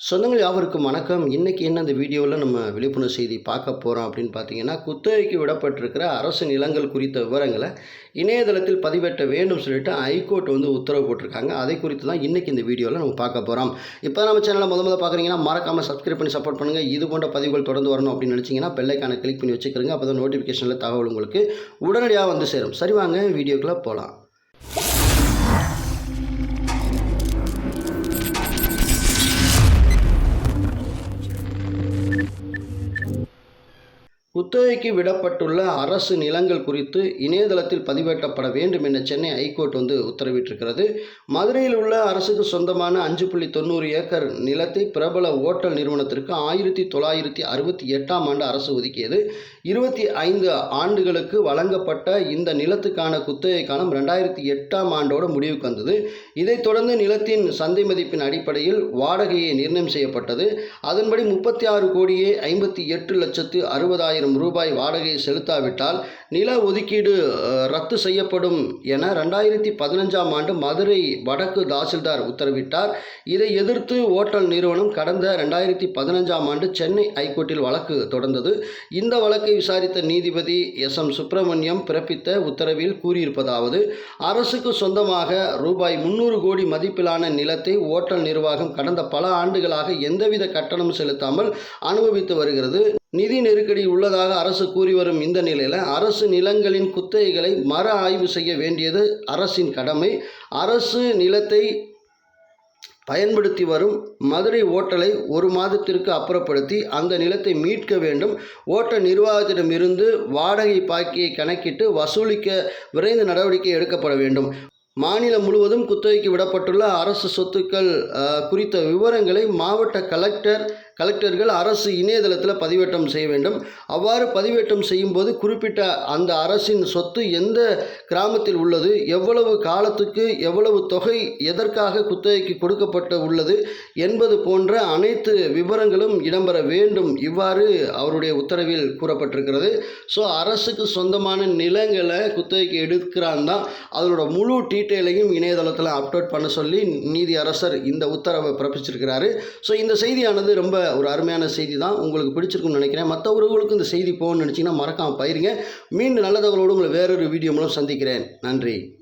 சொந்தங்கள் யாவருக்கும் வணக்கம். இன்றைக்கி என்ன இந்த வீடியோவில் நம்ம விழிப்புணர்வு செய்தி பார்க்க போகிறோம் அப்படின்னு பார்த்தீங்கன்னா குத்தகைக்கு விடப்பட்டிருக்கிற அரசு நிலங்கள் குறித்த விவரங்களை இணையதளத்தில் பதிவேற்ற வேண்டும் சொல்லிட்டு ஹைகோர்ட் வந்து உத்தரவு போட்டிருக்காங்க. அதை குறித்து தான் இன்றைக்கி இந்த வீடியோவில் நம்ம பார்க்க போகிறோம் இப்போ நம்ம சேனலில் முத முதல்ல பார்க்குறீங்கன்னா மறக்காமல் சப்ஸ்கிரைப் பண்ணி சப்போர்ட் பண்ணுங்கள் இது போன்ற பதிவுகள் தொடர்ந்து வரணும் அப்படின்னு நினச்சிங்கன்னா பெல்லைக்கான கிளிக் பண்ணி வச்சுக்கிறோங்க அப்போ தான் நோட்டிஃபிகேஷனில் தகவல் உங்களுக்கு உடனடியாக வந்து சேரும். சரி வாங்க வீடியோக்குள்ளே போகலாம் குத்தகைக்கு விடப்பட்டுள்ள அரசு நிலங்கள் குறித்து இணையதளத்தில் பதிவேற்றப்பட வேண்டும் என சென்னை ஐகோர்ட் வந்து உத்தரவிட்டிருக்கிறது. மதுரையில் உள்ள அரசுக்கு சொந்தமான அஞ்சு புள்ளி தொண்ணூறு ஏக்கர் நிலத்தை பிரபல ஓட்டல் நிறுவனத்திற்கு ஆயிரத்தி தொள்ளாயிரத்தி அறுபத்தி எட்டாம் ஆண்டு அரசு ஒதுக்கியது. இருபத்தி ஐந்து ஆண்டுகளுக்கு வழங்கப்பட்ட இந்த நிலத்துக்கான குத்தகை காலம் ரெண்டாயிரத்தி எட்டாம் ஆண்டோட முடிவுக்கு வந்தது. இதைத் தொடர்ந்து நிலத்தின் சந்தை மதிப்பின் அடிப்படையில் வாடகையை நிர்ணயம் செய்யப்பட்டது. அதன்படி முப்பத்தி ஆறு கோடியே ஐம்பத்தி எட்டு லட்சத்து அறுபதாயிரம் ரூபாய் வாடகை செலுத்தாவிட்டால் நில ஒதுக்கீடு ரத்து செய்யப்படும் என ரெண்டாயிரத்தி பதினஞ்சாம் ஆண்டு மதுரை வடக்கு தாசில்தார் உத்தரவிட்டார். இதை எதிர்த்து ஓட்டல் நிறுவனம் கடந்த ரெண்டாயிரத்தி பதினஞ்சாம் ஆண்டு சென்னை ஹைகோர்ட்டில் வழக்கு தொடர்ந்தது. இந்த வழக்கை விசாரித்த நீதிபதி எஸ். எம். சுப்பிரமணியம் பிறப்பித்த உத்தரவில் கூறியிருப்பதாவது அரசுக்கு சொந்தமாக ரூபாய் முன்னூறு கோடி மதிப்பிலான நிலத்தை ஓட்டல் நிர்வாகம் கடந்த பல ஆண்டுகளாக எந்தவித கட்டணம் செலுத்தாமல் அனுபவித்து வருகிறது. நிதி நெருக்கடி உள்ளதாக அரசு கூறி வரும் இந்த நிலையில் அரசு நிலங்களின் குத்தகைகளை மறு ஆய்வு செய்ய வேண்டியது அரசின் கடமை. அரசு நிலத்தை பயன்படுத்தி வரும் மதுரை ஓட்டலை ஒரு மாதத்திற்கு அப்புறப்படுத்தி அந்த நிலத்தை மீட்க வேண்டும். ஓட்ட நிர்வாகத்திடமிருந்து வாடகை பாக்கியை கணக்கிட்டு வசூலிக்க விரைந்து நடவடிக்கை எடுக்கப்பட வேண்டும். மாநிலம் முழுவதும் குத்தகைக்கு விடப்பட்டுள்ள அரசு சொத்துக்கள் குறித்த விவரங்களை மாவட்ட கலெக்டர் கலெக்டர்கள் அரசு இணையதளத்தில் பதிவேற்றம் செய்ய வேண்டும். அவ்வாறு பதிவேற்றம் செய்யும்போது குறிப்பிட்ட அந்த அரசின் சொத்து எந்த கிராமத்தில் உள்ளது எவ்வளவு காலத்துக்கு எவ்வளவு தொகை எதற்காக குத்தகைக்கு கொடுக்கப்பட்டு உள்ளது என்பது போன்ற அனைத்து விவரங்களும் இடம்பெற வேண்டும். இவ்வாறு அவருடைய உத்தரவில் கூறப்பட்டிருக்கிறது. ஸோ அரசுக்கு சொந்தமான நிலங்களை குத்தகைக்கு எடுக்கிறான் தான் அதனோட முழு டீட்டெயிலையும் இணையதளத்தில் அப்லோட் பண்ண சொல்லி நீதி அரசர் இந்த உத்தரவை பிறப்பிச்சிருக்கிறாரு. ஸோ இந்த செய்தியானது ரொம்ப ஒரு அருமையான செய்தி தான் உங்களுக்கு பிடிச்சிருக்கும்னு நினைக்கிறேன். மற்றவர்களுக்கும் இந்த செய்தி போகணும்னு நினச்சிங்கன்னா மறக்காமல் பயிருங்க மீண்டும் நல்ல தகவலோடு உங்களை வேறொரு வீடியோ மூலம் சந்திக்கிறேன். நன்றி.